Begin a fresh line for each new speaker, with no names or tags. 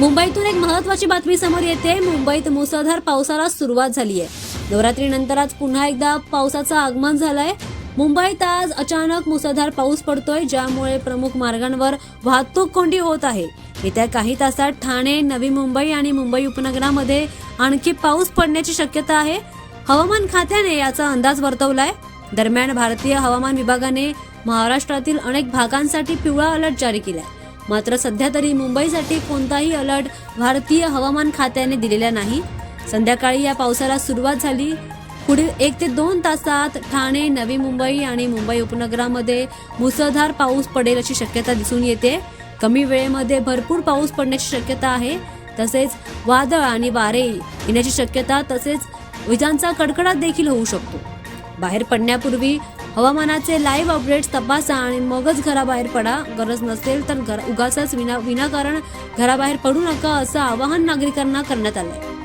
मुंबईतून एक महत्वाची बातमी समोर येते. मुंबईत मुसळधार पावसाला सुरुवात झाली आहे नवरात्रीनंतर आज पुन्हा एकदा पावसाचं आगमन झालंय. मुंबईत आज अचानक मुसळधार पाऊस पडतोय ज्यामुळे प्रमुख मार्गांवर वाहतूक कोंडी होत आहे. येत्या काही तासात ठाणे नवी मुंबई आणि मुंबई उपनगरामध्ये आणखी पाऊस पडण्याची शक्यता आहे. हवामान खात्याने याचा अंदाज वर्तवलाय. दरम्यान भारतीय हवामान विभागाने महाराष्ट्रातील अनेक भागांसाठी पिवळा अलर्ट जारी केलाय. मात्र सध्या तरी मुंबईसाठी कोणताही अलर्ट भारतीय हवामान खात्याने दिलेला नाही. संध्याकाळी या पावसाला सुरुवात झाली. पुढील एक ते दोन तासात ठाणे नवी मुंबई आणि मुंबई उपनगरामध्ये मुसळधार पाऊस पडेल अशी शक्यता दिसून येते. कमी वेळेमध्ये भरपूर पाऊस पडण्याची शक्यता आहे. तसेच वादळ आणि वारे येण्याची शक्यता तसेच विजांचा कडकडाट देखील होऊ शकतो. बाहेर पडण्यापूर्वी हवामानाचे लाईव्ह अपडेट्स तपासा आणि मगच घराबाहेर पडा. गरज नसेल तर घर उगाच विना विनाकारण घराबाहेर पडू नका असं आवाहन नागरिकांना करण्यात आलंय.